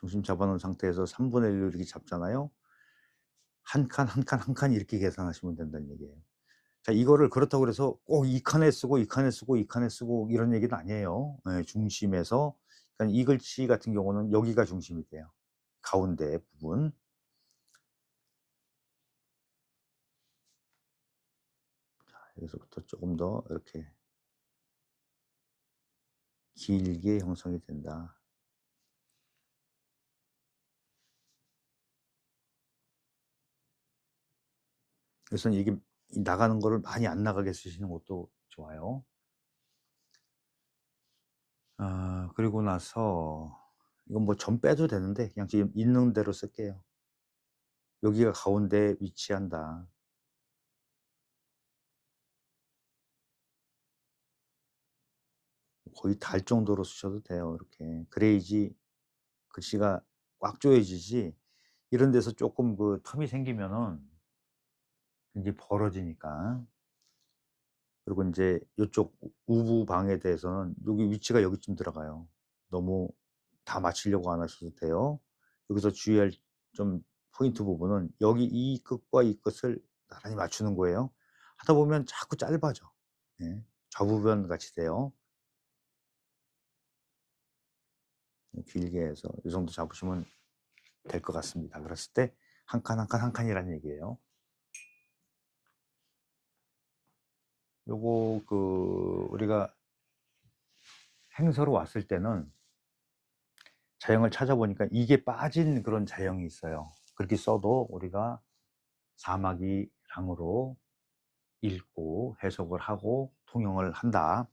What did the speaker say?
중심 잡아놓은 상태에서 3분의 1로 이렇게 잡잖아요. 한 칸, 한 칸, 한 칸 이렇게 계산하시면 된다는 얘기예요. 자, 이거를 그렇다고 그래서 꼭 이 칸에 쓰고, 이 칸에 쓰고, 이 칸에 쓰고, 이런 얘기는 아니에요. 예, 중심에서. 그러니까 이 글씨 같은 경우는 여기가 중심이 돼요. 가운데 부분. 자, 여기서부터 조금 더 이렇게 길게 형성이 된다. 그래서 이게 이 나가는 거를 많이 안 나가게 쓰시는 것도 좋아요. 아, 그리고 나서 이건 뭐 점 빼도 되는데 그냥 지금 있는 대로 쓸게요. 여기가 가운데 위치한다. 거의 달 정도로 쓰셔도 돼요. 이렇게 그래야지 글씨가 꽉 조여지지 이런 데서 조금 그 텀이 생기면은 이제 벌어지니까 그리고 이제 이쪽 우부 방에 대해서는 여기 위치가 여기쯤 들어가요. 너무 다 맞추려고 안 하셔도 돼요. 여기서 주의할 좀 포인트 부분은 여기 이 끝과 이 끝을 나란히 맞추는 거예요. 하다 보면 자꾸 짧아져. 예, 좌부변 같이 돼요. 길게 해서 이 정도 잡으시면 될 것 같습니다. 그랬을 때 한 칸 한 칸 한 칸이라는 얘기예요. 요거 그 우리가 행서로 왔을 때는 자형을 찾아보니까 이게 빠진 그런 자형이 있어요. 그렇게 써도 우리가 사마귀 랑으로 읽고 해석을 하고 통용을 한다.